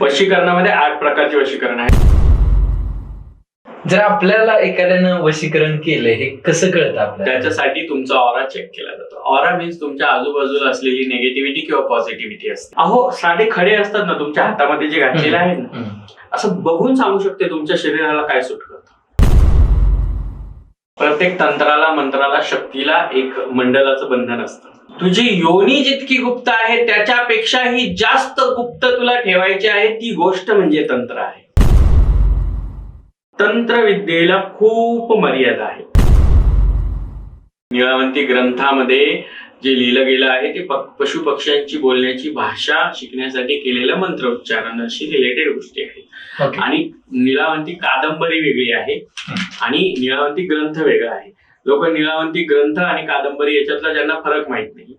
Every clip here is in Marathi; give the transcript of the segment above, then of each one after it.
वशीकरणामध्ये आठ प्रकारचे वशीकरण आहे. जर आपल्याला एखाद्यानं वशीकरण केलंय हे कसं कळतं आपल्याला? त्याच्यासाठी तुमचा ऑरा चेक केला जातो. ऑरा मीन्स तुमच्या आजूबाजूला असलेली निगेटिव्हिटी किंवा पॉझिटिव्हिटी असते. अहो साधे खडे असतात ना तुमच्या हातामध्ये जे घातलेले आहेत ना? हम्म. असं बघून सांगू शकते तुमच्या शरीराला काय सूट करतं. प्रत्येक तंत्राला मंत्राला शक्तीला एक मंडलाचं बंधन असतं. तुझी योनी जितकी गुप्त आहे त्याच्यापेक्षाही जास्त गुप्त तुला ठेवायची आहे ती गोष्ट म्हणजे तंत्र आहे. तंत्रविद्येला खूप मर्यादा आहे. निळावंती ग्रंथामध्ये जे लिहिलं गेलं आहे ते प- पशुपक्ष्यांची बोलण्याची भाषा शिकण्यासाठी केलेलं मंत्र उच्चारणाशी रिलेटेड गोष्टी आहेत. आणि निळावंती कादंबरी वेगळी आहे आणि निळावंती ग्रंथ वेगळा आहे. लोक निळावंती ग्रंथ आणि कादंबरी याच्यातला ज्यांना फरक माहीत नाही.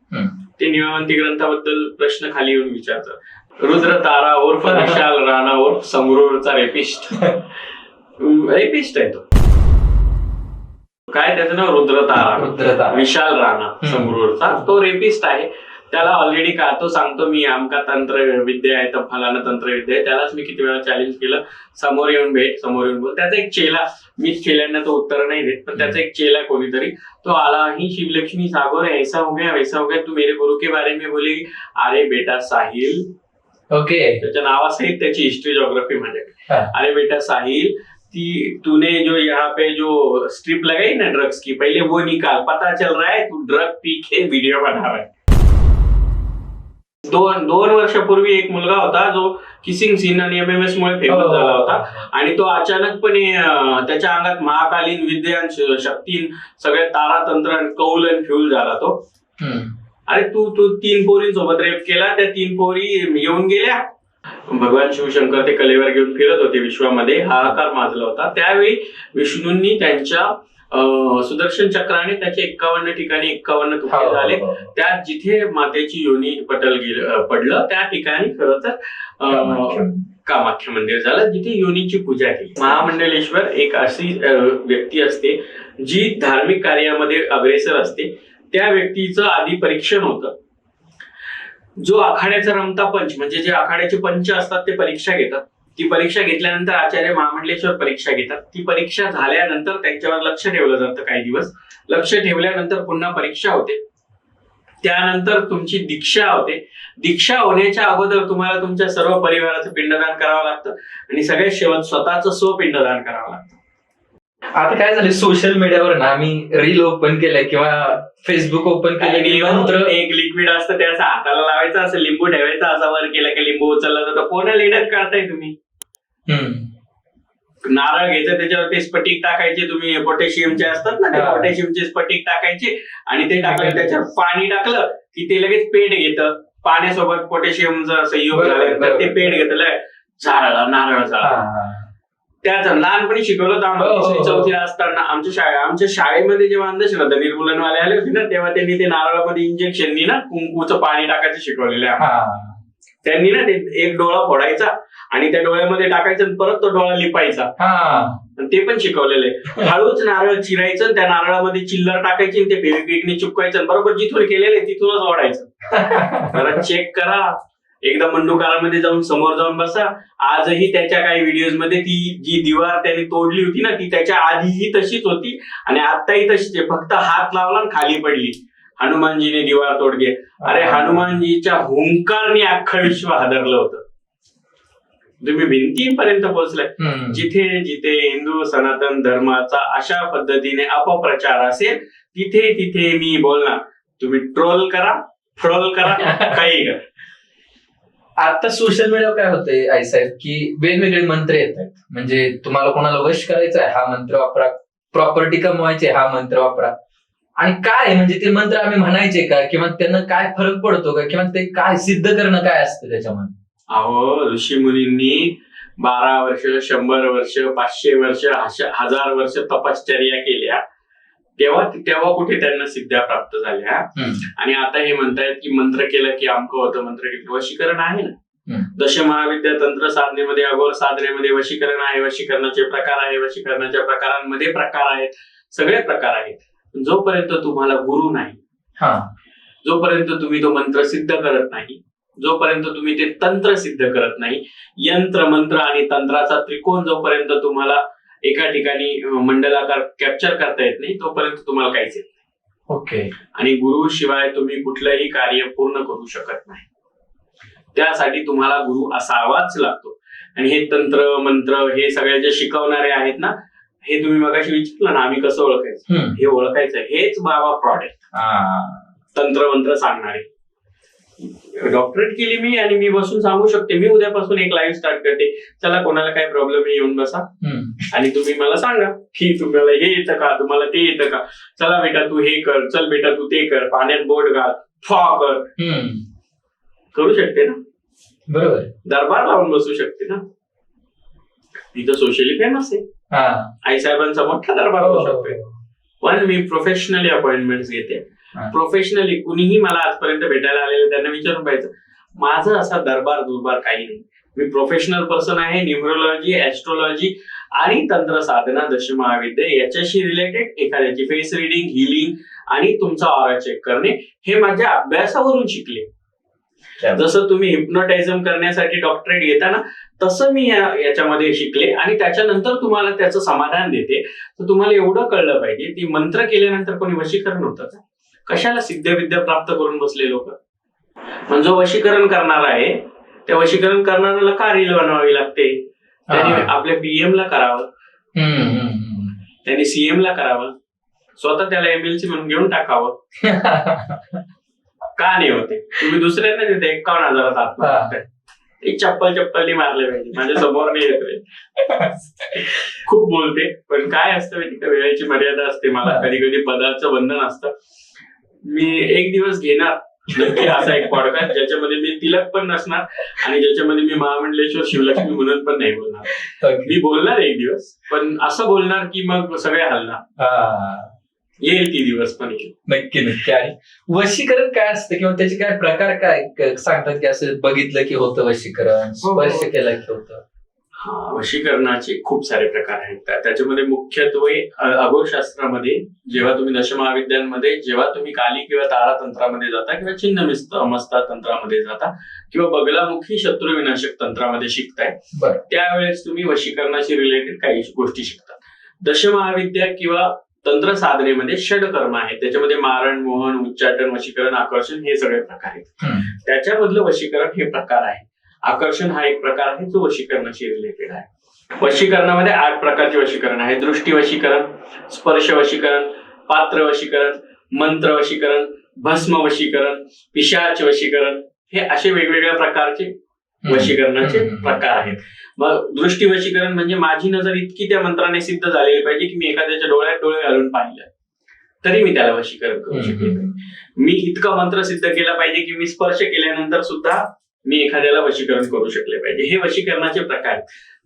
ते निळावंती ग्रंथाबद्दल प्रश्न खाली येऊन विचारतात. रुद्र तारा उर्फ विशाल राणा उर्फ समृरचा रेपिस्ट. रेपिस्ट आहे तो. काय त्याचं नाव? रुद्र तारा. विशाल राणा. समृरचा तो रेपिस्ट आहे. त्याला ऑलरेडी का तो सांगतो मी आमका तंत्र विद्या आहे तर फलाना तंत्रविद्या आहे. त्यालाच मी किती वेळा चॅलेंज केलं? समोर येऊन भेट समोर येऊन बोल. त्याचा एक चेला मी चेल्यांना तो उत्तर नाही देत पण त्याचा एक चेला कोणीतरी तो आला ही शिवलक्ष्मी सागोर ऐसा हो गया वैसा हो गया तू मेरे गुरु के बारे में बोलेगी. अरे बेटा साहिल. ओके. त्याच्या नावासहित त्याची हिस्ट्री जोग्राफी माझ्याकडे. अरे बेटा साहिल ती तूने जो यहाँ पे जो स्ट्रिप लगाई ना ड्रग्स की पहले वो निकाल पता चल रहा है तू ड्रग पी के व्हिडिओ बना रहा है दोन दोन वर्षापूर्वी एक मुलगा होता जो किसिंग सीन आणि एमएमएस मुळे हो. फेमस झाला होता. आणि तो अचानकपणे त्याच्या अंगात महाकालीन विद्यान श- शक्तीन सगळे तारातंत्र आणि कौल आणि फ्युल झाला तो. अरे तू तू तीन पोरींसोबत रेप केला त्या तीन पोरी येऊन गेल्या. भगवान शिवशंकर ते कलेवर घेऊन फिरत होते विश्वामध्ये. हाहाकार माजला होता. त्यावेळी विष्णूंनी त्यांच्या सुदर्शन चक्राने त्याच्या एक्कावन्न ठिकाणी एक्कावन्न तुकडे हो, झाले. हो, हो. त्यात जिथे मातेची योनी पटल गेलं पडलं त्या ठिकाणी खरं तर कामाख्या. मंदिर. झालं जिथे योनीची पूजा केली. महामंडलेश्वर एक अशी व्यक्ती असते जी धार्मिक कार्यामध्ये अग्रेसर असते. त्या व्यक्तीचं आधी परीक्षण होतं. जो आखाड्याचा रमता पंच म्हणजे जे आखाड्याचे पंच असतात ते परीक्षा घेतात. ती परीक्षा घेतल्यानंतर आचार्य महामंडलेश्वर परीक्षा घेतात. ती परीक्षा झाल्यानंतर त्यांच्यावर लक्ष ठेवलं जातं काही दिवस. लक्ष ठेवल्यानंतर पुन्हा परीक्षा होते. त्यानंतर तुमची दीक्षा होते. दीक्षा होण्याच्या अगोदर तुम्हाला तुमच्या सर्व परिवाराचं पिंडदान करावं लागतं आणि सगळ्यात शेवट स्वतःचं स्वपिंडदान करावं लागतं. आता काय झालं सोशल मीडियावर ना आम्ही रील ओपन केलंय किंवा फेसबुक ओपन केलं एक लिक्विड असतं ते असं हाताला लावायचं असं लिंबू ठेवायचं असं वर केलं की लिंबू उचलला जातो कोणा लेण्यात काढताय तुम्ही. नारळ घ्यायचं त्याच्यावरती स्फटिक टाकायचे तुम्ही पोटॅशियमचे असतात ना ते. पोटॅशियमचे स्फटिक टाकायचे आणि ते टाकलं त्याच्यावर पाणी टाकलं की ते लगेच पेट घेतं पाण्यासोबत पोटॅशियमचा संयोग बरोबर, झाल्यानंतर ते. पेट घेतलं झाडला नारळ झाला. त्याच लहानपणी शिकवलं होतं आम्हाला हो, हो, हो. चौथीला असताना आमच्या शाळे आमच्या शाळेमध्ये जेव्हा अंधश्रद्धा निर्मूलनवाले आले होते ना तेव्हा त्यांनी ते नारळामध्ये इंजेक्शननी ना कुंकूचं पाणी टाकायचं शिकवलेलं आहे. त्यांनी ना ते एक डोळा फोडायचा आणि त्या डोळ्यामध्ये टाकायचं आणि परत तो डोळा लिपायचा हा. आणि ते पण शिकवलेलं आहे हळूच नारळ चिरायचं आणि त्या नारळामध्ये चिल्लर टाकायची आणि ते फेविक्विकने चिपकायचं बरोबर जिथून केलेलं तिथूनच ओढायचं चेक करा एकदा मंडुकारामध्ये जाऊन समोर जाऊन बसा. आजही त्याच्या काही व्हिडिओजमध्ये ती जी दिवार त्याने तोडली होती ना ती त्याच्या आधीही तशीच होती आणि आताही तशीच आहे. फक्त हात लावला आणि खाली पडली. हनुमानजीने दिवार तोडली. अरे हनुमानजीच्या हुंकारने अख्खं विश्व हादरलं होतं. तुम्ही भिंतीपर्यंत पोहोचलाय. जिथे जिथे हिंदू सनातन धर्माचा अशा पद्धतीने अपप्रचार असेल तिथे तिथे मी बोलणार. तुम्ही ट्रोल करा फ्रोल करा काही करा. आता सोशल मीडियावर काय होतंय आई साहेब की वेगवेगळे मंत्र येत आहेत म्हणजे तुम्हाला कोणाला वश करायचा आहे हा मंत्र वापरा. प्रॉपर्टी कमवायची हा मंत्र वापरा. आणि काय म्हणजे ते मंत्र आम्ही म्हणायचे का? किंवा त्यांना काय फरक पडतो का? किंवा ते काय सिद्ध करणं काय असतं त्याच्यामध्ये? अहो ऋषी मुनींनी बारा वर्ष शंभर वर्ष पाचशे वर्ष हजार वर्ष तपश्चर्या केल्या. तेव्हा तेव्हा कुठे त्यांना सिद्ध्या प्राप्त झाल्या. आणि आता हे म्हणतायत की मंत्र केलं की अमकं होतं मंत्र केलं वशीकरण आहे ना. दश महाविद्या तंत्र साधनेमध्ये अगोर साधनेमध्ये वशीकरण आहे वशीकरणाचे प्रकार आहे वशीकरणाच्या प्रकारांमध्ये प्रकार आहेत सगळे प्रकार आहेत जोपर्यंत तुम्हाला गुरु नाही हा जोपर्यंत तुम्ही तो मंत्र सिद्ध करत नाही जोपर्यंत तुम्ही ते तंत्र सिद्ध करत नाही यंत्र मंत्र आणि तंत्राचा त्रिकोण जोपर्यंत तुम्हाला एका ठिकाणी मंडलाकार कॅप्चर करता येत नाही तोपर्यंत तुम्हाला काहीच येत नाही. ओके आणि गुरु शिवाय तुम्ही कुठलंही कार्य पूर्ण करू शकत नाही त्यासाठी तुम्हाला गुरु असावाच लागतो आणि हे तंत्र मंत्र हे सगळे जे शिकवणारे आहेत ना हे तुम्ही मगाशी विचारलं ना आम्ही कसं ओळखायचं. हे ओळखायचं हेच बाबा प्रॉडक्ट हा. तंत्र मंत्र सांगणारे डॉक्टरेट केली मी आणि मी बसून सांगू शकते. मी उद्यापासून एक लाईव्ह स्टार्ट करते. चला कोणाला काय प्रॉब्लेम आहे येऊन बसा. आणि तुम्ही मला सांगा की तुम्हाला हे येतं का? तुम्हाला ते येतं का? चला बेटा तू हे कर. चल बेटा तू ते कर. पाण्यात बोट घाल. फॉ कर. करू शकते ना? बरोबर. दरबार लावून बसू शकते ना? इथं सोशली फेमस आहे. हा. आई साहेबांचा मोठा दरबार हो, होऊ हो, शकतोय. हो. पण मी प्रोफेशनली अपॉइंटमेंट घेते. हा. प्रोफेशनली कुणीही मला आजपर्यंत भेटायला आलेलं त्यांना विचारून पाहिजे माझं असा दरबार दुर्बार काही नाही. मी प्रोफेशनल पर्सन आहे न्यूमरोलॉजी ऍस्ट्रॉलॉजी आणि तंत्र साधना दश महाविद्या याच्याशी रिलेटेड एखाद्याची फेस रिडिंग हिलिंग आणि तुमचा ऑरा चेक करणे हे माझ्या अभ्यासावरून शिकले. जसं तुम्ही हिप्नोटायझम करण्यासाठी डॉक्टरेट घेता ना तसं मी याच्यामध्ये शिकले आणि त्याच्यानंतर तुम्हाला त्याचं समाधान देते. तर तुम्हाला एवढं कळलं पाहिजे की मंत्र केल्यानंतर कोणी वशीकरण होतं का? कशाला सिद्धविद्या प्राप्त करून बसले लोक? म्हणजे जो वशीकरण करणार आहे त्या वशीकरण करणाऱ्याला का रील बनवावी लागते? त्यांनी. आपल्या पीएम ला करावं. त्यांनी सीएम ला करावं. स्वतः त्याला एमएलसी म्हणून घेऊन टाकावं. का नाही होते? तुम्ही दुसऱ्यांना देते एकावन्न हजारात आत्महत्या. एक चप्पल चप्पलनी मारले पाहिजे. माझ्यासमोर नाही येत. खूप बोलते पण काय असतं वेळेची मर्यादा असते मला. कधी कधी पदाचं बंधन असतं. मी एक दिवस घेणार नक्की असा एक पॉडकास्ट ज्याच्यामध्ये मी तिलक पण नसणार आणि ज्याच्यामध्ये मी महामंडलेश्वर शिवलक्ष्मी म्हणून पण नाही बोलणार. मी बोलणार एक दिवस पण असं बोलणार की मग सगळे हलणार. येईल ती दिवस पण येईल नक्की नक्की आणि वशीकरण काय असतं किंवा त्याचे काय प्रकार काय सांगतात की असं बघितलं की होतं वशीकरण हो, हो. स्पर्श केला की होतं वशीकरणाचे खूप सारे प्रकार आहेत. त्या- त्याच्यामध्ये मुख्यत्वे अ- अघोरशास्त्रामध्ये जेव्हा तुम्ही दशमहाविद्यांमध्ये जेव्हा तुम्ही काली किंवा तारा तंत्रामध्ये जाता किंवा छिन्न मिस्त- तंत्रामध्ये जाता किंवा बगलामुखी शत्रू विनाशक तंत्रामध्ये शिकताय. त्यावेळेस तुम्ही वशीकरणाशी रिलेटेड काही गोष्टी शिकता. दशमहाविद्या किंवा तंत्र साधनेमध्ये षडकर्म आहेत. त्याच्यामध्ये मारण मोहन उच्चाटन वशीकरण आकर्षण हे सगळे प्रकार आहेत. त्याच्यामधलं वशीकरण हे प्रकार आहे आकर्षण हा एक प्रकार आहे जो वशीकरणाशी रिलेटेड आहे वशीकरणामध्ये आठ प्रकारचे वशीकरण आहे दृष्टी वशीकरण स्पर्श वशीकरण पात्र वशीकरण मंत्र वशीकरण भस्म वशीकरण पिशाच वशीकरण हे असे वेगवेगळ्या प्रकारचे. वशीकरणाचे. प्रकार आहेत मग दृष्टी वशीकरण म्हणजे माझी नजर इतकी त्या मंत्राने सिद्ध झालेली पाहिजे की मी एखाद्याच्या डोळ्यात डोळे घालून पाहिलं तरी मी त्याला वशीकरण करू शकेल. मी इतका मंत्र सिद्ध केला पाहिजे की मी स्पर्श केल्यानंतर सुद्धा मी एखाद्याला वशीकरण करू शकले पाहिजे. हे वशीकरणाचे प्रकार.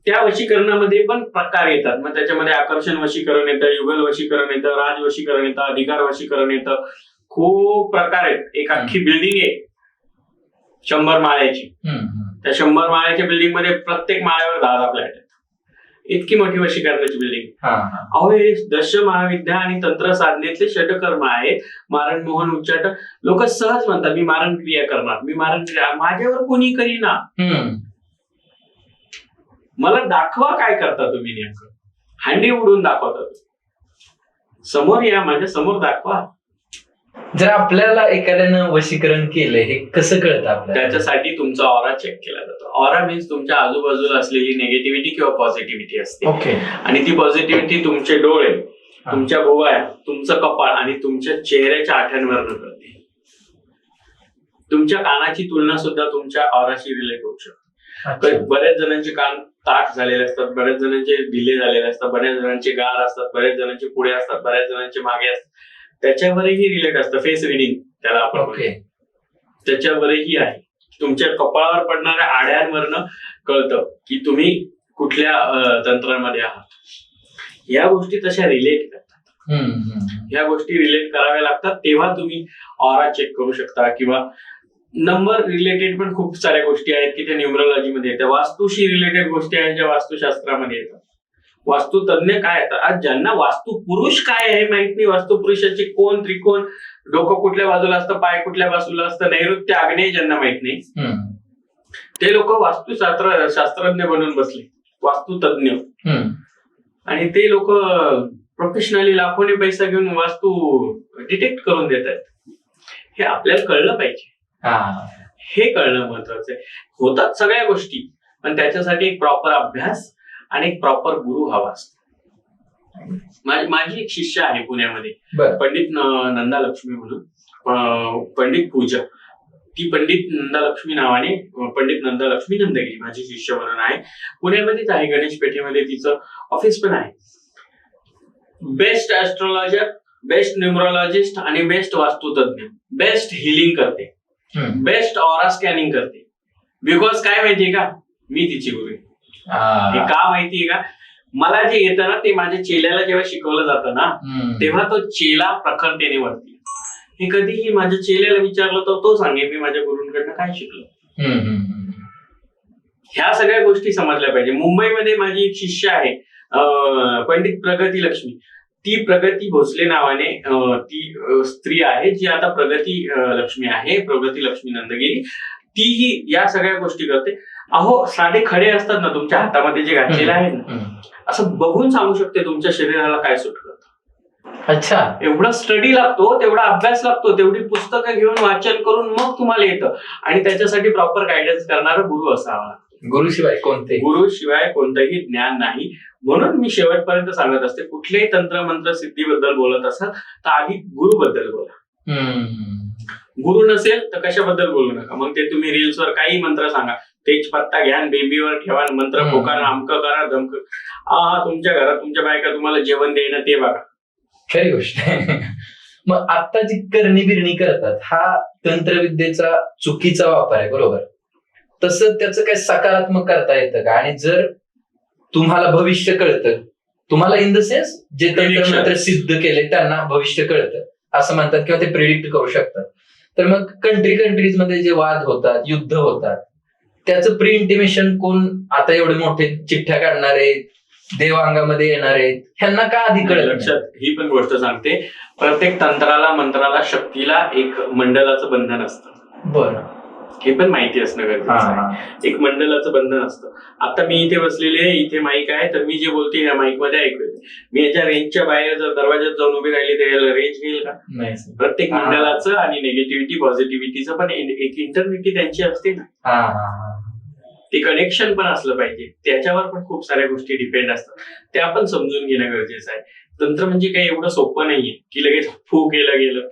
त्या वशीकरणामध्ये पण प्रकार येतात. मग त्याच्यामध्ये आकर्षण वशीकरण येतं युगल वशीकरण येतं राज वशीकरण येतं अधिकार वशीकरण येतं. खूप प्रकार आहेत. एक अख्खी बिल्डिंग आहे. शंभर माळ्याची. त्या शंभर माळ्याच्या बिल्डिंगमध्ये प्रत्येक माळ्यावर दहा दहा फ्लॅट इतकी मोठी वशीकरणाची बिल्डिंग. अहो हे दश महाविद्या आणि तंत्र साधनेतले षटकर्म आहेत. मारण मोहन उच्चाटन. लोक सहज म्हणतात मी मारण क्रिया करणार मी मारण क्रिया माझ्यावर कोणी करीना. मला दाखवा काय करता तुम्ही नेमकं. हंडी उडून दाखवता तुम्ही. समोर या माझ्यासमोर दाखवा. जर आपल्याला एखाद्यानं वशीकरण केलंय हे कसं कळतं आपल्याला? त्याच्यासाठी तुमचा ऑरा चेक केला जातो. ऑरा मीन्स तुमच्या आजूबाजूला असलेली नेगेटिव्हिटी किंवा पॉझिटिव्हिटी असते. ओके आणि ती पॉझिटिव्हिटी तुमचे डोळे तुमच्या भुवया तुमचं कपाळ आणि तुमच्या चेहऱ्याच्या आठ्यांवरनं कळते. तुमच्या कानाची तुलना सुद्धा तुमच्या ऑराशी रिलेट होऊ शकते. बऱ्याच जणांचे कान ताट झालेले असतात बऱ्याच जणांचे ढिले झालेले असतात बऱ्याच जणांचे गार असतात बऱ्याच जणांचे पुढे असतात बऱ्याच जणांचे मागे असतात. त्याच्यावरही रिलेट असतं. फेस रिडिंग त्याला आपण त्याच्यावरही आहे. तुमच्या कपाळावर पडणाऱ्या आड्यांवरनं कळतं की तुम्ही कुठल्या तंत्रामध्ये आहात. या गोष्टी तशा रिलेट करतात. गोष्टी रिलेट कराव्या लागतात. तेव्हा तुम्ही ऑरा चेक करू शकता किंवा नंबर रिलेटेड पण खूप साऱ्या गोष्टी आहेत की त्या न्यूमरोलॉजी मध्ये येतात. वास्तूशी रिलेटेड गोष्टी आहेत ज्या वास्तुशास्त्रामध्ये येतात. वास्तू तज्ञ काय असतात आज ज्यांना वास्तू पुरुष काय आहे माहीत नाही. वास्तू पुरुषाचे कोण त्रिकोण डोकं कुठल्या बाजूला असतं पाय कुठल्या बाजूला असतं नैऋत्य आग्नेय ज्यांना माहीत नाही. ते लोक वास्तुशास्त्र शास्त्रज्ञ बनून बसले. वास्तुतज्ञ. आणि ते लोक प्रोफेशनली लाखोनी पैसा घेऊन वास्तू डिटेक्ट करून देत आहेत. हे आपल्याला कळलं पाहिजे. हा. हे कळणं महत्वाचं आहे. होतात सगळ्या गोष्टी पण त्याच्यासाठी एक प्रॉपर अभ्यास आणि एक प्रॉपर गुरु हवा असतो. माझी एक शिष्य आहे पुण्यामध्ये. पंडित नंदा लक्ष्मी म्हणून. पंडित पूजा. ती पंडित नंदा लक्ष्मी नावाने पंडित नंदा लक्ष्मी नंदगिरी माझी शिष्य म्हणून आहे. पुण्यामध्येच आहे गणेश पेठेमध्ये तिचं ऑफिस पण आहे. बेस्ट ऍस्ट्रॉलॉजर बेस्ट न्युमरोलॉजिस्ट आणि बेस्ट वास्तुतज्ञ. बेस्ट हिलिंग करते. बेस्ट ऑरा स्कॅनिंग करते. बिकॉज काय माहितीये का? मी तिची गुरु आहे. हे. का माहितीये का? मला जे येतं ना ते माझ्या चेल्याला जेव्हा शिकवलं जातं ना. तेव्हा तो चेला प्रखरतेने वरती हे कधीही माझ्या चेल्याला विचारलं तर तो सांगेल मी माझ्या गुरूंकडनं काय शिकलो. ह्या सगळ्या गोष्टी समजल्या पाहिजे. मुंबईमध्ये माझी एक शिष्य आहे पंडित प्रगती लक्ष्मी. ती प्रगती भोसले नावाने ती स्त्री आहे जी आता प्रगती लक्ष्मी आहे प्रगती लक्ष्मी नंदगिरी. तीही या सगळ्या गोष्टी करते. अहो साधे खडे असतात ना तुमच्या हातामध्ये जे घातलेले आहेत ना. असं बघून सांगू शकते तुमच्या शरीराला काय सुट करतं अच्छा. एवढा स्टडी लागतो तेवढा अभ्यास लागतो तेवढी पुस्तकं घेऊन वाचन करून मग तुम्हाला येतं. आणि त्याच्यासाठी प्रॉपर गायडन्स करणारा गुरु असावा गुरुशिवाय कोणते? गुरु शिवाय कोणतंही ज्ञान नाही. म्हणून मी शेवटपर्यंत सांगत असते कुठल्याही तंत्र मंत्र सिद्धीबद्दल बोलत असाल तर आधी गुरु बद्दल बोला. गुरु नसेल तर कशाबद्दल बोलू नका. मग ते तुम्ही रील्सवर काही मंत्र सांगा. तेज पत्ता घ्या बेबीवर ठेवा मंत्र. फोका अमकं करा धमक. आ तुमच्या घरात तुमच्या बायका तुम्हाला जेवण देणं ते बघा. खरी गोष्ट. आहे मग आता जी करणी बिरणी करतात हा तंत्रविद्येचा चुकीचा वापर आहे बरोबर? तसं त्याचं काय सकारात्मक करता येतं का? आणि जर तुम्हाला भविष्य कळतं तुम्हाला इन द सेन्स जे. तंत्रमंत्र सिद्ध केले त्यांना भविष्य कळतं. असं म्हणतात किंवा ते प्रिडिक्ट करू शकतात. तर मग कंट्री कंट्रीजमध्ये जे वाद होतात युद्ध होतात त्याचं प्री इंटिमेशन कोण आता एवढे मोठे चिठ्ठ्या काढणारे देवांगामध्ये येणारे ह्यांना का आधी कळलं नाही? लक्षात ही पण गोष्ट सांगते प्रत्येक तंत्राला मंत्राला शक्तीला एक मंडलाचं बंधन असतं. बरं. हे पण माहिती असणं गरजेचं आहे. एक मंडलाचं बंधन असतं आता मी इथे बसलेले इथे माईक आहे तर मी जे बोलते या माईकमध्ये ऐकू येते मी याच्या रेंजच्या बाहेर जर दरवाज्यात जाऊन उभी राहिली तर याला रेंज घेईल का. प्रत्येक. मंडलाचं आणि निगेटिव्हिटी पॉझिटिव्हिटीचं पण एक इंटरव्हिटी त्यांची असते ना. ते कनेक्शन पण असलं पाहिजे त्याच्यावर पण खूप साऱ्या गोष्टी डिपेंड असतात ते आपण समजून घेणं गरजेचं आहे तंत्र म्हणजे काही एवढं सोपं नाहीये की लगेच फू केलं गेलं.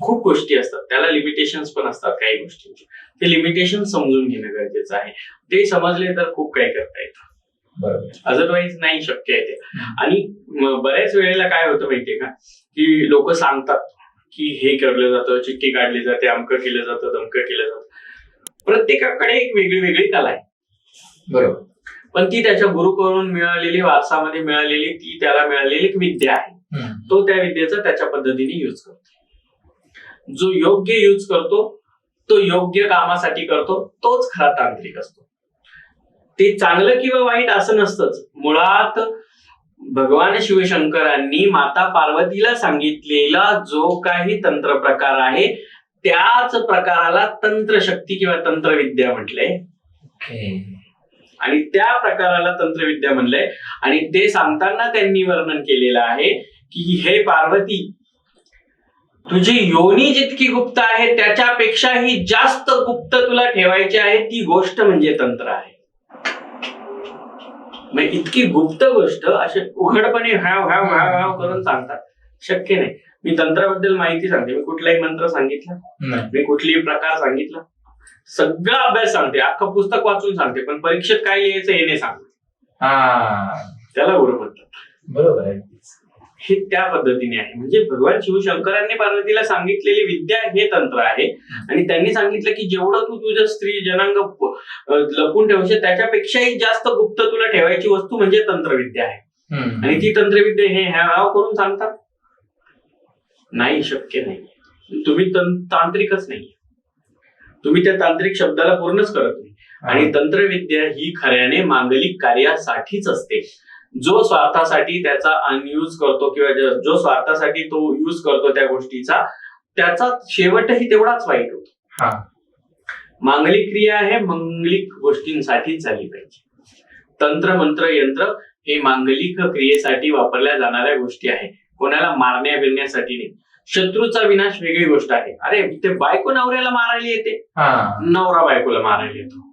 खूप गोष्टी असतात. त्याला लिमिटेशन्स पण असतात काही गोष्टींचे. ते लिमिटेशन समजून घेणं गरजेचं आहे. ते समजले तर खूप काही करता येतं. बरोबर. अदरवाईज नाही शक्य आहे ते. आणि बऱ्याच वेळेला काय होतं माहितीये का? की लोक सांगतात की हे केलं जातं चिठ्ठी काढली जाते अमकं केलं जातं दमकं केलं जातं. प्रत्येकाकडे एक वेगळी वेगळी कला आहे. बरोबर. पण ती त्याच्या गुरुकडून मिळालेली वारसामध्ये मिळालेली ती त्याला मिळालेली एक विद्या आहे. तो त्या विद्येचा त्याच्या पद्धतीने युज करतो. जो योग्य युज करतो तो योग्य कामासाठी करतो तोच खरा तांत्रिक असतो. ते चांगलं किंवा वाईट असं नसतंच. मुळात भगवान शिवशंकरांनी माता पार्वतीला सांगितलेला जो काही तंत्र प्रकार आहे त्याच प्रकाराला तंत्रशक्ती किंवा तंत्रविद्या म्हटलंय ओके. आणि त्या प्रकाराला तंत्रविद्या म्हणलंय आणि ते सांगताना त्यांनी वर्णन केलेलं आहे की हे पार्वती तुझी योनी जितकी गुप्त आहे त्याच्यापेक्षाही जास्त गुप्त तुला ठेवायची आहे ती गोष्ट म्हणजे तंत्र आहे. म्हणजे इतकी गुप्त गोष्ट असे उघडपणे हॅव हॅव हॅव हॅव करून सांगतात. शक्य नाही. मी तंत्राबद्दल माहिती सांगते. मी कुठलाही मंत्र सांगितला. मी कुठलीही प्रकार सांगितला सगळा अभ्यास सांगते. अख्खं पुस्तक वाचून सांगते पण परीक्षेत काय लिहायचं हे नाही सांगते. त्याला गुरु म्हणतात. बरोबर आहे. हे त्या पद्धतीने आहे. म्हणजे भगवान शिवशंकरांनी पार्वतीला सांगितलेली विद्या हे तंत्र आहे. आणि त्यांनी सांगितलं की जेवढं तू तुझं स्त्री जनांग लपून ठेवशील त्याच्यापेक्षाही जास्त गुप्त तुला ठेवायची वस्तू म्हणजे तंत्रविद्या आहे. आणि ती तंत्रविद्या हे ह्याव करून सांगतात? नाही शक्य नाही. तुम्ही तांत्रिकच नाही. तुम्ही त्या तांत्रिक शब्दाला पूर्णच करत नाही. आणि तंत्रविद्या ही खऱ्याने मांगलिक कार्यासाठीच असते. जो स्वार्थासाठी त्याचा अनयूज करतो किंवा ज- स्वार्थासाठी तो यूज करतो त्या गोष्टीचा त्याचा शेवटही तेवढाच वाईट होतो. मांगलिक क्रिया हे मंगलिक गोष्टींसाठीच झाली पाहिजे. तंत्र मंत्र यंत्र हे मांगलिक क्रियेसाठी वापरल्या जाणाऱ्या गोष्टी आहे कोणाला मारण्या बिरण्यासाठी नाही. शत्रूचा विनाश वेगळी गोष्ट आहे. अरे ते बायको नवऱ्याला मारायला येते. नवरा बायकोला मारायला येतो.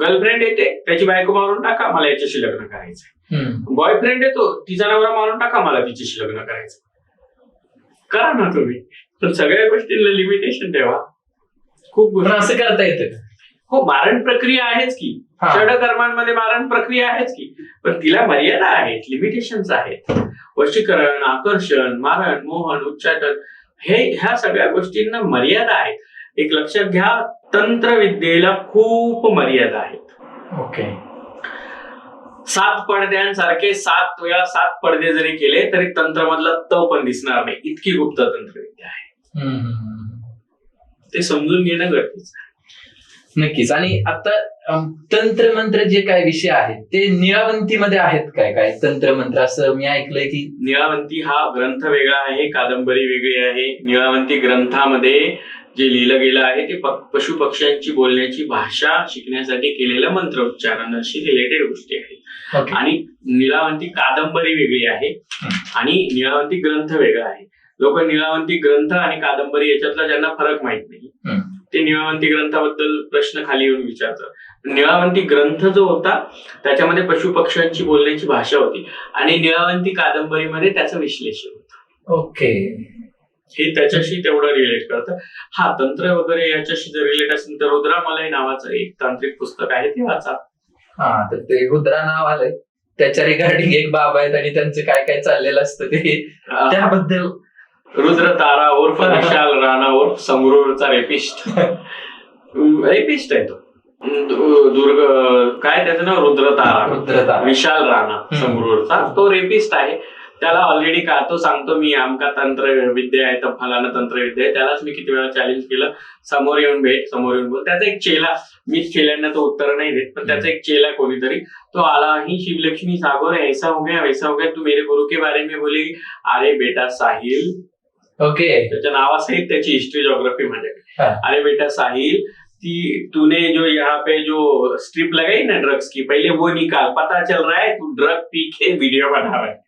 गर्लफ्रेंड येते त्याची बायको मारून टाका मला याच्याशी लग्न करायचंय. हम्म. बॉयफ्रेंड येतो तिचा नवरा मारून टाका मला तिच्याशी लग्न करायचं करा ना तुम्ही. पण सगळ्या गोष्टींना लिमिटेशन ठेवा. खूप असं करता येतं हो मारण प्रक्रिया आहेच की. षड कर्मांमध्ये मारण प्रक्रिया आहेच की. पण तिला मर्यादा आहेत लिमिटेशन्स आहेत. वशीकरण आकर्षण मारण मोहन उच्चाटन हे ह्या सगळ्या गोष्टींना मर्यादा आहेत. एक लक्षात घ्या तंत्रविद्येला खूप मर्यादा आहेत. ओके सात पडद्यांसारखे सात वेळा सात पडदे जरी केले तरी तंत्रमधला त पण दिसणार नाही. इतकी गुप्त तंत्रविद्या आहे. ते समजून घेणं गरजेचं आहे. नक्कीच. आणि आता अम, तंत्र मंत्र जे काय विषय आहेत ते निळावंतीमध्ये आहेत काय? काय तंत्र मंत्र असं मी ऐकलंय की निळावंती हा ग्रंथ वेगळा आहे कादंबरी वेगळी आहे. निळावंती ग्रंथामध्ये जे लिहिलं गेलं आहे ते पशु पक्ष्यांची बोलण्याची भाषा शिकण्यासाठी केलेलं मंत्र उच्चारणाशी रिलेटेड गोष्टी आहेत. ओके आणि निळावंती कादंबरी वेगळी आहे आणि निळावंती ग्रंथ वेगळा आहे. लोक निळावंती ग्रंथ आणि कादंबरी याच्यातला ज्यांना फरक माहीत नाही. ते निळावंती ग्रंथाबद्दल प्रश्न खाली येऊन विचारतात. निळावंती ग्रंथ जो होता त्याच्यामध्ये पशु पक्ष्यांची बोलण्याची भाषा होती आणि निळावंती कादंबरीमध्ये त्याचं विश्लेषण होतं. ओके हे त्याच्याशी तेवढं रिलेट करतं. हा तंत्र वगैरे याच्याशी जर रिलेट असेल तर रुद्रामलय नावाचं एक तांत्रिक पुस्तक आहे ते वाचा. हा तर ते रुद्रा नाव आलंय. त्याच्या रिगार्डिंग एक बाबा आहेत आणि त्यांचं काय काय चाललेलं असतं ते. त्याबद्दल रुद्र तारा उर्फ विशाल राणा उर्फ संगरूरचा रेपिस्ट रेपिस्ट आहे तो. दुर्ग काय त्याचं नाव? रुद्र तारा. रुद्रता विशाल राणा. संगरूरचा तो रेपिस्ट आहे. त्याला ऑलरेडी का तो सांगतो मी आमका तंत्र विद्या आहे तर फलाना तंत्रविद्या आहे. त्यालाच मी किती वेळा चॅलेंज केलं. समोर येऊन भेट समोर येऊन बोल. त्याचा एक चेला मीच चेल्यांना तो उत्तर नाही देत पण त्याचा एक चेला कोणीतरी तो आला ही शिवलक्ष्मी सागोर ऐसा हो गया वैसा हो गया तू मेरे गुरु के बारे में बोले अरे बेटा साहिल. ओके त्याच्या नावासहित त्याची हिस्ट्री जोग्राफी हा. अरे बेटा साहिल ती तूने जो यहाँ पे जो स्ट्रिप लगाई ना ड्रग्स की पहले वो निकाल. पता चल रहा है तू ड्रग पी के वीडियो बना रहा है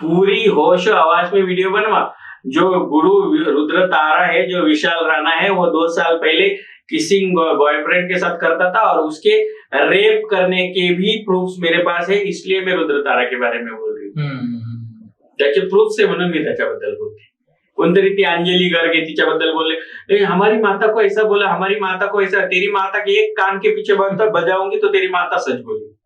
पूरी होश और आवाज़ में वीडियो बनवा। जो गुरु रुद्र तारा है जो विशाल राणा है वो दो साल पहले किसिंग बॉयफ्रेंड के साथ करता था और उसके रेप करने के भी प्रूफ्स मेरे पास है इसलिए मैं रुद्र तारा के बारे में बोल रही हूँ। हम्म. त्याचे प्रूफ्स आहे म्हणून मी त्याच्याबद्दल बोलते कोणतरी ती अंजली गर्गे तिच्याबद्दल बोलले "ए, हमारी माता को ऐसा बोला हमारी माता को ऐसा तेरी माता के एक कान के पीछे बंद बजाऊँगी तो तेरी माता सच बोली।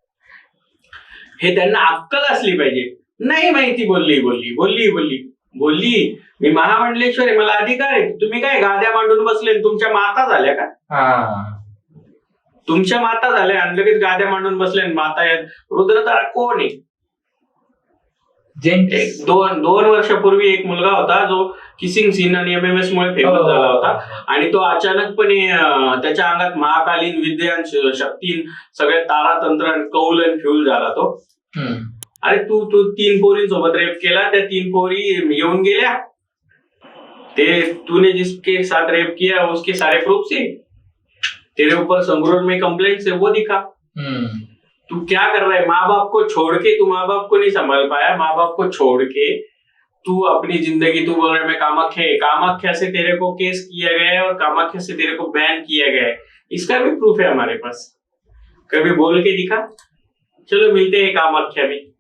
हे त्यांना अक्कल असली पाहिजे। नाही माहिती बोलली बोलली बोलली बोलली. बोलली मी महामंडलेश्वर आहे मला अधिकार आहे. तुम्ही काय गाद्या मांडून बसले आणि तुमच्या माता झाल्या का? तुमच्या माता झाल्या आणि लगेच गाद्या मांडून बसल्या आणि माता आहेत. रुद्रतारा कोण आहे? एक दोन दोन वर्षापूर्वी एक मुलगा होता जो किसिंग सीन आणि एमएमएस मुळे फेमस हो. झाला होता. आणि तो अचानकपणे त्याच्या अंगात महाकालीन विद्यान श- शक्तीन सगळे तारातंत्र आणि कौल आणि फ्युल झाला तो. अरे तू तू तीन पोरी पोरींसोबत रेप केला त्या तीन पोरी येऊन गेल्या. ते तूने जिसके साथ रेप किया उसके सारे प्रूफ है. तेरे ऊपर संगरूर में कंप्लेंट है वो दिखा. हम्म. तू क्या कर रहा है? माँ बाप को छोड़ के तू माँ बाप को नहीं संभाल पाया. माँ बाप को छोड़ के तू अपनी ज़िंदगी तू बोल रहा है मैं कामाख्या कामाख्या से तेरे को केस किया गया है और कामाख्या से तेरे को बैन किया गया है. इसका भी प्रूफ है हमारे पास. कभी बोल के दिखा. चलो मिलते हैं कामाख्या में.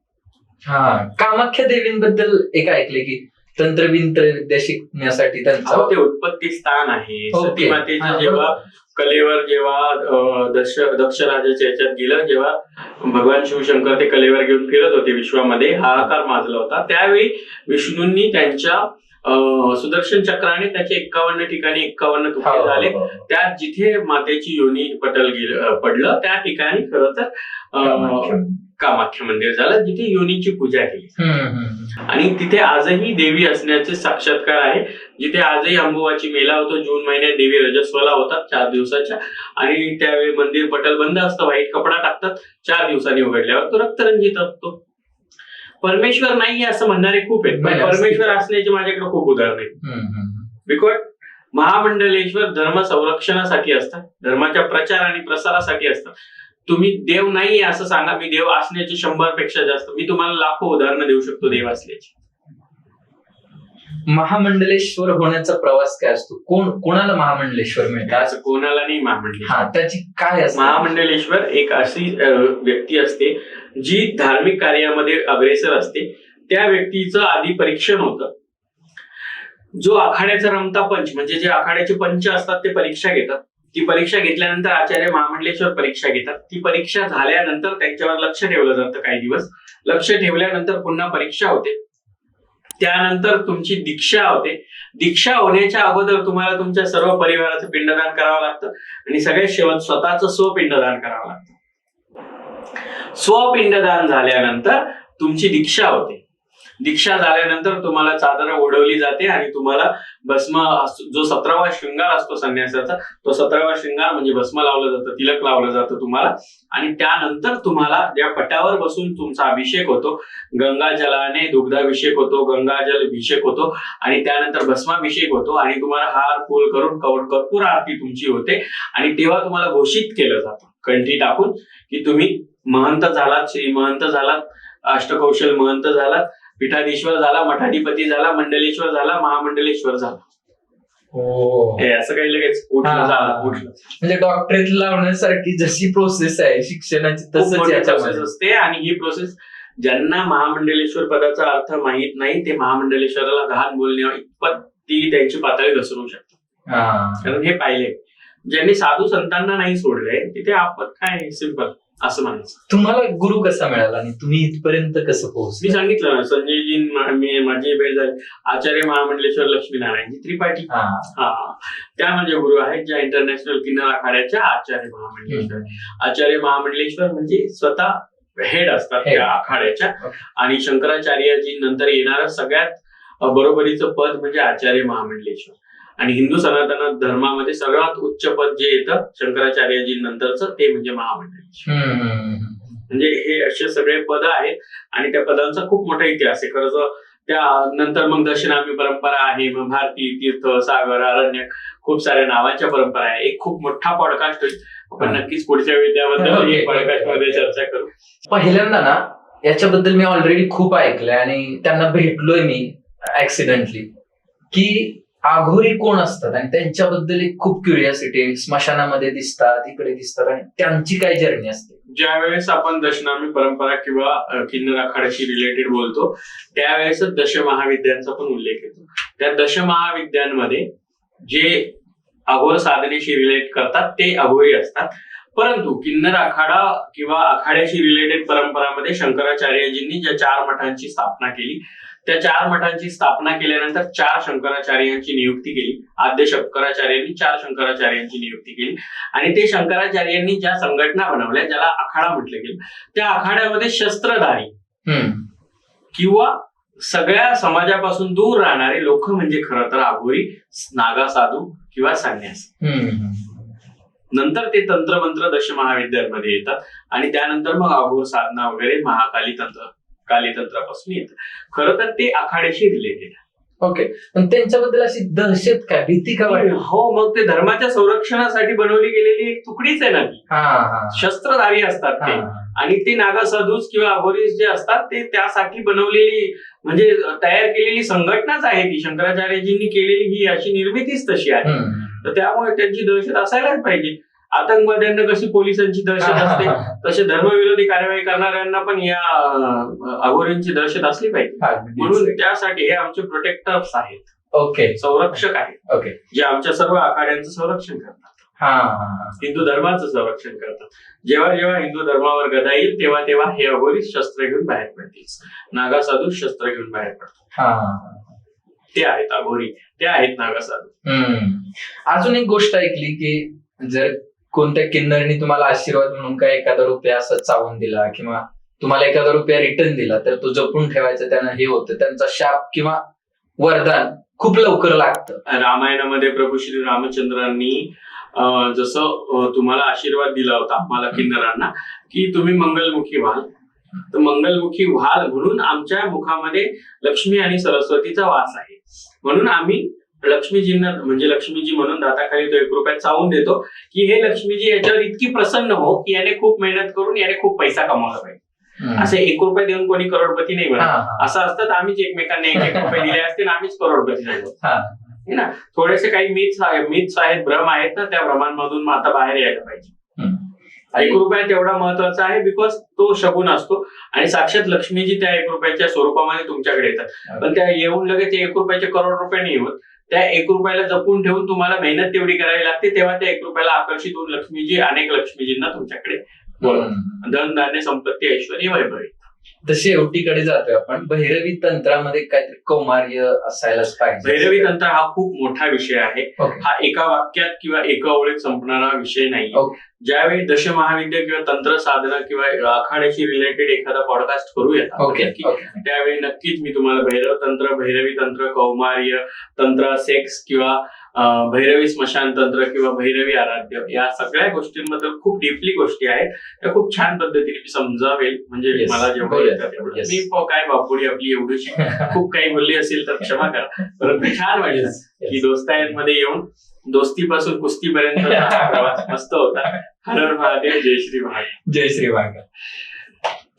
हा कामाख्या देवींबद्दल एक ऐकले की तंत्र बिंत्र विद्या शिकण्यासाठी त्यांचा अहो, ते उत्पत्ती स्थान आहे ओके. सती हा, मातेचं जेव्हा. कलेवर जेव्हा दक्ष दक्ष राजाच्या याच्यात गेलं जेव्हा भगवान शिवशंकर ते कलेवर घेऊन फिरत होते विश्वामध्ये हाहाकार माजला होता त्यावेळी विष्णूंनी त्यांच्या अं, सुदर्शन चक्राने त्याचे एक्कावन्न ठिकाणी एक्कावन्न हो, तुकडे झाले हो, हो. त्यात जिथे मातेची योनी पटल गेलं पडलं त्या ठिकाणी खरं तर अं, कामाख्या. कामाख्या मंदिर झालं? जिथे योनीची पूजा केली. आणि तिथे आजही देवी असण्याचे साक्षात्कार आहे. जिथे आजही अंबुवाची मेला होतो जून महिन्यात देवी रजस्वला होतात चार दिवसाच्या. आणि त्यावेळी मंदिर पटल बंद असतं व्हाईट कपडा टाकतात चार दिवसांनी उघडल्यावर तो रक्तरंजित असतो. परमेश्वर नाही असं म्हणणारे खूप आहेत पण परमेश्वर. असण्याचे माझ्याकडे खूप उदाहरण आहेत. बिकॉज महामंडलेश्वर धर्म संरक्षणासाठी असतात धर्माच्या प्रचार आणि प्रसारासाठी असतात तुम्ही देव नाही असं सांगा मी देव असण्याचे शंभरपेक्षा जास्त. मी तुम्हाला लाखो उदाहरणं देऊ शकतो देव असल्याची. महामंडलेश्वर होण्याचा प्रवास काय असतो? कोण कोणाला महामंडलेश्वर मिळतात असं कोणाला नाही महामंडलेश्वर. हा त्याची काय असते? महामंडलेश्वर एक अशी व्यक्ती असते जी धार्मिक कार्यामध्ये अग्रेसर असते. त्या व्यक्तीचं आधी परीक्षण होतं. जो आखाड्याचा रमता पंच म्हणजे जे आखाड्याचे पंच असतात ते परीक्षा घेतात. ती परीक्षा घेतल्यानंतर आचार्य महामंडलेश्वर परीक्षा घेतात. ती परीक्षा झाल्यानंतर त्यांच्यावर लक्ष ठेवलं जातं काही दिवस. लक्ष ठेवल्यानंतर पुन्हा परीक्षा होते. त्यानंतर तुमची दीक्षा होते. दीक्षा होण्याच्या अगोदर तुम्हाला तुमच्या सर्व परिवाराचं पिंडदान करावं लागतं आणि सगळ्यात शेवट स्वतःचं स्वपिंडदान करावं लागतं. स्वपिंडदान झाल्यानंतर तुमची दीक्षा होते. दीक्षा झाल्यानंतर तुम्हाला चादर ओढवली जाते आणि तुम्हाला भस्म जो सतरावा शृंगार असतो संन्यासाचा तो सतरावा शृंगार म्हणजे भस्म लावलं जातं तिलक लावलं जातं तुम्हाला. आणि त्यानंतर तुम्हाला ज्या पटावर बसून तुमचा अभिषेक होतो गंगाजलाने दुग्धाभिषेक होतो गंगाजल अभिषेक होतो आणि त्यानंतर भस्माभिषेक होतो आणि तुम्हाला हार फूल करून कवड कर्पूर आरती तुमची होते आणि तेव्हा तुम्हाला घोषित केलं जातं. कंठी टाकून की तुम्ही महंत झालात श्री महंत झालात अष्टकौशल महंत झालात पीठाधीश्वर झाला मठाधिपती झाला मंडलेश्वर झाला महामंडलेश्वर झाला. हो. हे असं काही लगेच उठलं. झालं उठलं. म्हणजे डॉक्टरेट लावण्यासारखी जशी प्रोसेस आहे शिक्षणाची तसंच प्रोसेस असते आणि ही प्रोसेस ज्यांना महामंडलेश्वर पदाचा अर्थ माहीत नाही ते महामंडलेश्वराला घाण बोलणे इतपत ती त्यांची पातळी घसरू शकतात. हा. कारण हे पाहिले. ज्यांनी साधू संतांना नाही सोडले तिथे आपण काय सिंपल असं म्हणायचं. तुम्हाला गुरु कसा मिळाला आणि तुम्ही इथपर्यंत कसं मी पोहोचले सांगितलं ना संजयजी मी माझी भेट झाली. आचार्य महामंडलेश्वर लक्ष्मीनारायणजी त्रिपाठी. हा. हा. त्या माझ्या गुरु आहेत ज्या इंटरनॅशनल किन्नर आखाड्याच्या आचार्य महामंडलेश्वर. आचार्य महामंडलेश्वर म्हणजे स्वतः हेड असतात. त्या आखाड्याच्या. आणि शंकराचार्यजी नंतर येणारं सगळ्यात बरोबरीचं पद म्हणजे आचार्य महामंडलेश्वर. आणि हिंदू सनातन धर्मामध्ये सर्वात उच्च पद जे येतं शंकराचार्यजी नंतरचं ते म्हणजे हम्म. म्हणजे हे असे सगळे पद आहेत आणि त्या पदांचा खूप मोठा इतिहास आहे खरं तर त्या नंतर मग दशनामी परंपरा आहे मग भारती तीर्थ सागर अरण्य खूप साऱ्या नावांच्या परंपरा आहे एक खूप मोठा पॉडकास्ट होईल आपण. नक्कीच पुढच्या वेळी त्याबद्दल. एक पॉडकास्टमध्ये चर्चा करू पहिल्यांदा ना याच्याबद्दल मी ऑलरेडी खूप ऐकलंय आणि त्यांना भेटलोय मी ऍक्सिडेंटली की आघोरी कोण असतात? आणि त्यांच्याबद्दल एक खूप क्युरियोसिटी स्मशानामध्ये दिसतात इकडे दिसतात आणि त्यांची काय जर्नी असते? ज्या वेळेस आपण दशनामी परंपरा किंवा किन्नर आखाड्याशी रिलेटेड बोलतो त्यावेळेसच दशमहाविद्यांचा पण उल्लेख येतो. त्या दशमहाविद्यांमध्ये जे अघोर साधनेशी रिलेट करतात ते अघोरी असतात. परंतु किन्नर आखाडा किंवा आखाड्याशी रिलेटेड परंपरामध्ये शंकराचार्यजींनी ज्या चार मठांची स्थापना केली त्या चार मठांची स्थापना केल्यानंतर चार शंकराचार्यांची नियुक्ती केली. आद्य शंकराचार्यांनी चार शंकराचार्यांची नियुक्ती केली. आणि ते शंकराचार्यांनी ज्या संघटना बनवल्या ज्याला आखाडा म्हटलं गेलं त्या आखाड्यामध्ये शस्त्रधारी. किंवा सगळ्या समाजापासून दूर राहणारे लोक म्हणजे खरं तर आघोरी नागा साधू किंवा संन्यास. नंतर ते तंत्रमंत्र दशमहाविद्यांमध्ये येतात. आणि त्यानंतर मग अघोर साधना वगैरे महाकाली तंत्र. काली तंत्रापासून येतात खरं तर ते आखाड्याशी रिलेटेड ओके पण त्यांच्याबद्दल अशी दहशत काय? भीती का वाटत? हो मग ते धर्माच्या संरक्षणासाठी बनवली गेलेली एक तुकडीच आहे ना ती. हा हा. शस्त्रधारी असतात ते. आणि ते नागासाधूस किंवा अघोरीस जे असतात ते त्यासाठी बनवलेली म्हणजे तयार केलेली संघटनाच आहे ती. शंकराचार्यजींनी केलेली ही अशी निर्मितीच तशी आहे. तर त्यामुळे त्यांची दहशत असायलाच पाहिजे. आतंकवाद्यांना कशी पोलिसांची दहशत असते तसे धर्मविरोधी कारवाई करणाऱ्यांना पण या अघोरींची दहशत असली पाहिजे. म्हणून त्यासाठी हे आमचे प्रोटेक्टर्स आहेत. ओके संरक्षक आहेत. ओके जे आमच्या सर्व आखाड्यांचं संरक्षण करतात. हा हा, हा. हिंदू धर्माचं संरक्षण करतात. जेव्हा जेव्हा हिंदू धर्मावर गदा येईल तेव्हा तेव्हा हे अघोरी शस्त्र घेऊन बाहेर पडतील. नागासाधू शस्त्र घेऊन बाहेर पडतात. ते आहेत अघोरी ते आहेत नागासाधू. हम्म. अजून एक गोष्ट ऐकली की जर कोणत्या किन्नरनी तुम्हाला आशीर्वाद म्हणून काय एखादा रुपया असं चावून दिला किंवा तुम्हाला एखादा रुपया रिटर्न दिला तर तो जपून ठेवायचा त्यानं हे होतं त्यांचा शाप किंवा वरदान खूप लवकर लागतं. रामायणामध्ये प्रभू श्री रामचंद्रांनी जसं तुम्हाला आशीर्वाद दिला होता आम्हाला किन्नरांना की तुम्ही मंगलमुखी व्हाल. तर मंगलमुखी व्हाल म्हणून आमच्या मुखामध्ये लक्ष्मी आणि सरस्वतीचा वास आहे. म्हणून आम्ही लक्ष्मीजींना म्हणजे लक्ष्मीजी म्हणून दाताखाली तो एक रुपया चावून देतो की हे लक्ष्मीजी याच्यावर इतकी प्रसन्न हो की याने खूप मेहनत करून याने खूप पैसा कमावला पाहिजे. असे एक रुपये देऊन कोणी करोडपती नाही बनत असं असतं आम्हीच एकमेकांना एक एक रुपये दिले असते आणि आम्हीच करोडपती झालो. ना? थोडेसे काही मिथ्स मिथ्स आहेत भ्रम आहेत ना त्या भ्रमांमधून आता बाहेर यायला पाहिजे. एक रुपया तेवढा महत्त्वाचा आहे बिकॉज तो शगुन असतो आणि साक्षात लक्ष्मीजी त्या एक रुपयाच्या स्वरूपामध्ये तुमच्याकडे येतात. पण त्या येऊन लगेच एक रुपयाचे करोड रुपये नाही होत. त्या एक रुपयाला जपून ठेवून तुम्हाला मेहनत तेवढी करावी लागते तेव्हा त्या एक रुपयाला आकर्षित होऊन लक्ष्मीजी अनेक लक्ष्मीजींना तुमच्याकडे. धन धान्य संपत्ती ऐश्वर्य वैभव तर शेवटीकडे जातोय आपण भैरवी तंत्रामध्ये काहीतरी कौमार्य असायलाच पाहिजे भैरवी तंत्र हा खूप मोठा विषय आहे. हा एका वाक्यात किंवा एका ओळीत संपणारा विषय नाही. ज्यावेळी दशमहाविद्या किंवा तंत्र साधना किंवा आखाड्याशी रिलेटेड एखादा पॉडकास्ट करूयात. ओके त्यावेळी नक्कीच मी तुम्हाला भैरव तंत्र भैरवी तंत्र कौमार्य तंत्र सेक्स किंवा भैरवी स्मशान तंत्र किंवा भैरवी आराध्य या सगळ्या गोष्टींबद्दल खूप डीपली गोष्टी आहेत. त्या खूप छान पद्धतीने मी समजावेल. म्हणजे. मला जेवढं. येतं तेवढं. मी काय बापुडी आपली एवढीशी खूप काही बोलली असेल तर क्षमा करा. परंतु छान वाटलं की दोस्तायांमध्ये येऊन दोस्तीपासून कुस्तीपर्यंत प्रवास मस्त होता. हर हर महादेव जय श्री महादेव. जय श्री वाघ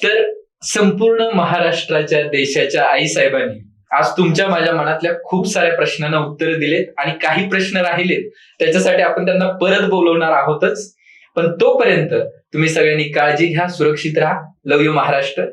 तर संपूर्ण महाराष्ट्राच्या देशाच्या आई साहेबांनी आज तुमच्या माझ्या मनातल्या खूप साऱ्या प्रश्नांना उत्तर दिलेत आणि काही प्रश्न राहिलेत त्याच्यासाठी आपण त्यांना परत बोलवणार आहोतच. पण तोपर्यंत तुम्ही सगळ्यांनी काळजी घ्या सुरक्षित राहा. Love you Maharashtra.